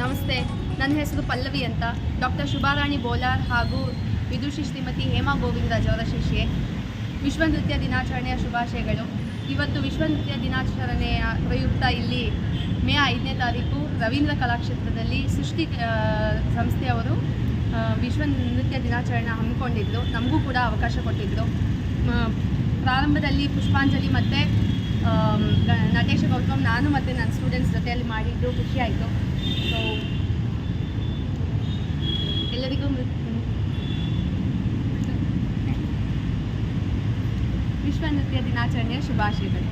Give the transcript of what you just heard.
ನಮಸ್ತೆ. ನನ್ನ ಹೆಸರು ಪಲ್ಲವಿ ಅಂತ. ಡಾಕ್ಟರ್ ಶುಭಾರಾಣಿ ಬೋಲಾರ್ ಹಾಗೂ ವಿದುಷಿ ಶ್ರೀಮತಿ ಹೇಮಾ ಗೋವಿಂದರಾಜ್ ಅವರ ಶಿಷ್ಯೆ. ವಿಶ್ವ ನೃತ್ಯ ದಿನಾಚರಣೆಯ ಶುಭಾಶಯಗಳು. ಇವತ್ತು ವಿಶ್ವ ನೃತ್ಯ ದಿನಾಚರಣೆಯ ಪ್ರಯುಕ್ತ ಇಲ್ಲಿ ಮೇ ಐದನೇ ತಾರೀಕು ರವೀಂದ್ರ ಕಲಾಕ್ಷೇತ್ರದಲ್ಲಿ ಸೃಷ್ಟಿ ಸಂಸ್ಥೆಯವರು ವಿಶ್ವ ನೃತ್ಯ ದಿನಾಚರಣೆ ಹಮ್ಮಿಕೊಂಡಿದ್ದರು ನಮಗೂ ಕೂಡ ಅವಕಾಶ ಕೊಟ್ಟಿದ್ದರು ಪ್ರಾರಂಭದಲ್ಲಿ ಪುಷ್ಪಾಂಜಲಿ ಮತ್ತು ನಟೇಶ ಗೌತಮ್, ನಾನು ಮತ್ತು ನನ್ನ ಸ್ಟೂಡೆಂಟ್ಸ್ ಜೊತೆಯಲ್ಲಿ ಮಾಡಿದ್ದು ಖುಷಿಯಾಯಿತು ಸೊ ಎಲ್ಲರಿಗೂ ವಿಶ್ವ ನೃತ್ಯ ದಿನಾಚರಣೆಯ ಶುಭಾಶಯಗಳು.